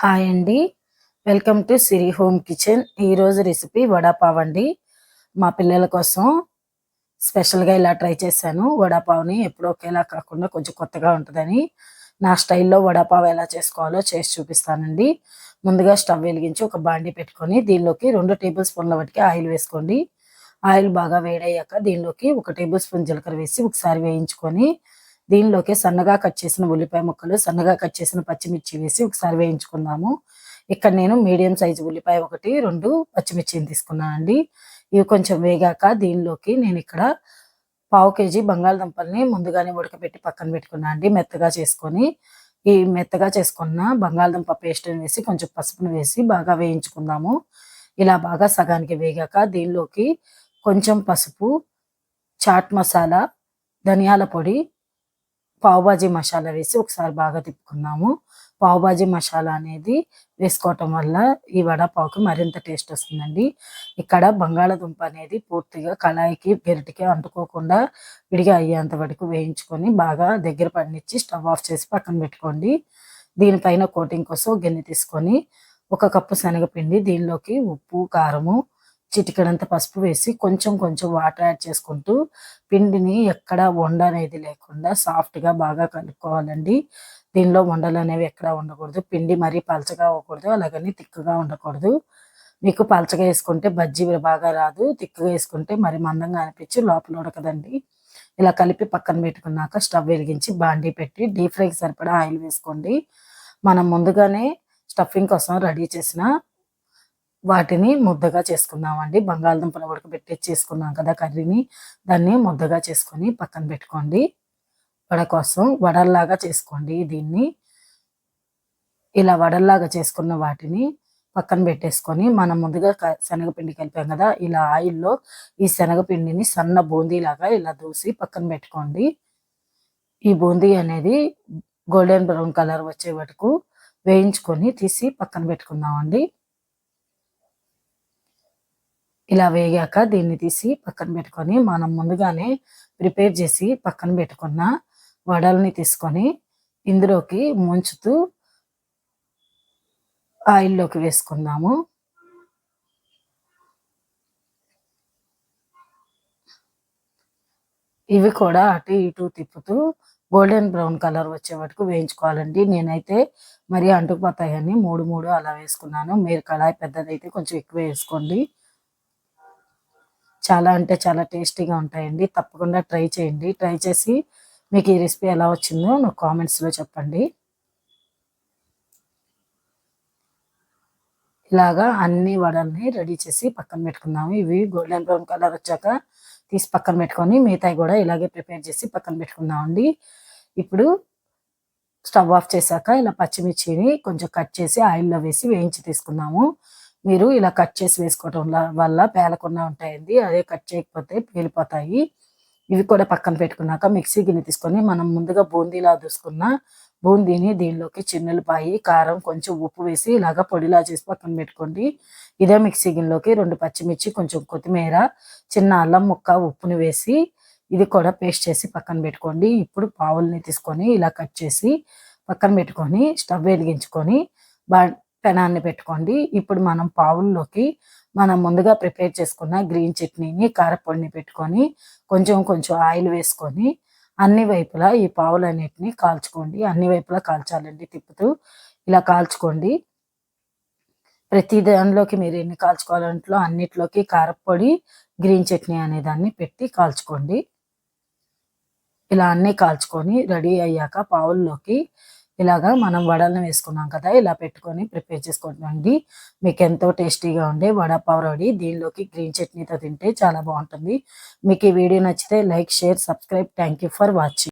Hi అండి. Welcome to Siri home kitchen ఈరోజు recipe vada pav అండి మా పిల్లల కోసం స్పెషల్గా ఇలా ట్రై చేశాను. వడాపావ్ని ఎప్పుడు ఒకేలా కాకుండా కొంచెం కొత్తగా ఉంటుందని నా స్టైల్లో వడాపావ్ ఎలా చేసుకోవాలో చేసి చూపిస్తానండి. ముందుగా స్టవ్ వెలిగించి ఒక బాండి పెట్టుకొని దీనిలోకి రెండు టేబుల్ స్పూన్ల వాటికి ఆయిల్ వేసుకోండి. ఆయిల్ బాగా వేడయ్యాక దీనిలోకి ఒక టేబుల్ స్పూన్ జీలకర్ర వేసి ఒకసారి వేయించుకొని దీనిలోకి సన్నగా కట్ చేసిన ఉల్లిపాయ ముక్కలు సన్నగా కట్ చేసిన పచ్చిమిర్చి వేసి ఒకసారి వేయించుకుందాము. ఇక్కడ నేను మీడియం సైజు ఉల్లిపాయ ఒకటి రెండు పచ్చిమిర్చిని తీసుకున్నానండి ఇవి కొంచెం వేగాక దీనిలోకి నేను ఇక్కడ పావు కేజీ బంగాళదుంపల్ని ముందుగానే ఉడకబెట్టి పక్కన పెట్టుకున్నా అండి మెత్తగా చేసుకొని. ఈ మెత్తగా చేసుకున్న బంగాళదుంప పేస్ట్ని వేసి కొంచెం పసుపును వేసి బాగా వేయించుకుందాము. ఇలా బాగా సగానికి వేగాక దీనిలోకి కొంచెం పసుపు చాట్ మసాలా ధనియాల పొడి పావుబాజీ మసాలా వేసి ఒకసారి బాగా తిప్పుకున్నాము పావుబాజీ మసాలా అనేది వేసుకోవటం వల్ల ఈ వడపావుకి మరింత టేస్ట్ వస్తుందండి. ఇక్కడ బంగాళదుంప అనేది పూర్తిగా కళాయికి పెరటికి అంటుకోకుండా విడిగా అయ్యేంత వరకు వేయించుకొని బాగా దగ్గర పడినిచ్చి స్టవ్ ఆఫ్ చేసి పక్కన పెట్టుకోండి. దీనిపైన కోటింగ్ కోసం గిన్నె తీసుకొని ఒక కప్పు శనగపిండి దీనిలోకి ఉప్పు కారము చిటికడంత పసుపు వేసి కొంచెం కొంచెం వాటర్ యాడ్ చేసుకుంటూ పిండిని ఎక్కడ వండ అనేది లేకుండా సాఫ్ట్గా బాగా కలుపుకోవాలండి. దీనిలో వండలు అనేవి ఎక్కడ ఉండకూడదు పిండి మరీ పలచగా అవ్వకూడదు. అలాగని తిక్కుగా ఉండకూడదు మీకు పలచగా వేసుకుంటే బజ్జీ బాగా రాదు. తిక్కుగా వేసుకుంటే మరి మందంగా అనిపించి లోపల ఉడకదండి. ఇలా కలిపి పక్కన పెట్టుకున్నాక స్టవ్ వెలిగించి బాండీ పెట్టి డీప్ ఫ్రైకి సరిపడా ఆయిల్ వేసుకోండి. మనం ముందుగానే స్టఫింగ్ కోసం రెడీ చేసిన వాటిని ముద్దగా చేసుకుందామండి. బంగాళదుంపలు ఉడకబెట్టి చేసుకున్నాం కదా కర్రీని. దాన్ని ముద్దగా చేసుకొని పక్కన పెట్టుకోండి. వడ కోసం వడల్లాగా చేసుకోండి దీన్ని. ఇలా వడల్లాగా చేసుకున్న వాటిని పక్కన పెట్టేసుకొని మనం ముందుగా శనగపిండి కలిపాం కదా ఇలా ఆయిల్లో ఈ శనగపిండిని సన్న బూందీలాగా ఇలా దూసి పక్కన పెట్టుకోండి. ఈ బూందీ అనేది గోల్డెన్ బ్రౌన్ కలర్ వచ్చే వరకు వేయించుకొని తీసి పక్కన పెట్టుకుందామండి. ఇలా వేగాక దీన్ని తీసి పక్కన పెట్టుకొని మనం ముందుగానే ప్రిపేర్ చేసి పక్కన పెట్టుకున్న వడల్ని తీసుకొని ఇందులోకి ముంచుతూ ఆయిల్లోకి వేసుకుందాము. ఇవి కూడా అటు ఇటు తిప్పుతూ గోల్డెన్ బ్రౌన్ కలర్ వచ్చే వరకు వేయించుకోవాలండి. నేనైతే మరి అంటుకుపోతాయని మూడు మూడు అలా వేసుకున్నాను. మీరు కళాయి పెద్దదైతే కొంచెం ఎక్కువ వేసుకోండి. చాలా అంటే చాలా టేస్టీగా ఉంటాయండి. తప్పకుండా ట్రై చేయండి. ట్రై చేసి మీకు ఈ రెసిపీ ఎలా వచ్చిందో నాకు కామెంట్స్లో చెప్పండి. ఇలాగా అన్ని వడల్ని రెడీ చేసి పక్కన పెట్టుకుందాము. ఇవి గోల్డెన్ బ్రౌన్ కలర్ వచ్చాక తీసి పక్కన పెట్టుకొని మిగతాయి కూడా ఇలాగే ప్రిపేర్ చేసి పక్కన పెట్టుకుందామండి. ఇప్పుడు స్టవ్ ఆఫ్ చేశాక ఇలా పచ్చిమిర్చిని కొంచెం కట్ చేసి ఆయిల్లో వేసి వేయించి తీసుకుందాము. మీరు ఇలా కట్ చేసి వేసుకోవటం వల్ల పేలకుండా ఉంటాయండి. అదే కట్ చేయకపోతే పేలిపోతాయి. ఇవి కూడా పక్కన పెట్టుకున్నాక మిక్సీ గిన్నె తీసుకొని మనం ముందుగా బూందీలా దూసుకున్న బూందీని దీనిలోకి చిన్నులపాయి కారం కొంచెం ఉప్పు వేసి ఇలాగా పొడిలా చేసి పక్కన పెట్టుకోండి. ఇదే మిక్సీ గిన్నెలోకి రెండు పచ్చిమిర్చి కొంచెం కొత్తిమీర చిన్న అల్లం ముక్క ఉప్పుని వేసి ఇది కూడా పేస్ట్ చేసి పక్కన పెట్టుకోండి. ఇప్పుడు పావుల్ని తీసుకొని ఇలా కట్ చేసి పక్కన పెట్టుకొని స్టవ్ వెలిగించుకొని బా పెనాన్ని పెట్టుకోండి. ఇప్పుడు మనం పావుల్లోకి మనం ముందుగా ప్రిపేర్ చేసుకున్న గ్రీన్ చట్నీని కారపొడిని పెట్టుకొని కొంచెం కొంచెం ఆయిల్ వేసుకొని అన్ని వైపులా ఈ పావులన్నిటిని కాల్చుకోండి. అన్ని వైపులా కాల్చాలండి తిప్పుతూ ఇలా కాల్చుకోండి. ప్రతి దానిలోకి మీరు ఎన్ని కాల్చుకోవాలంట్లో అన్నిట్లోకి కారపొడి గ్రీన్ చట్నీ అనే దాన్ని పెట్టి కాల్చుకోండి. ఇలా అన్నీ కాల్చుకొని రెడీ అయ్యాక పావుల్లోకి ఇలాగా మనం వడలను వేసుకున్నాం కదా ఇలా పెట్టుకొని ప్రిపేర్ చేసుకోండి. మీకు ఎంతో టేస్టీగా ఉండే వడపావు రెడీ దీనిలోకి గ్రీన్ చట్నీతో తింటే చాలా బాగుంటుంది. మీకు ఈ వీడియో నచ్చితే like share subscribe. Thank for watching.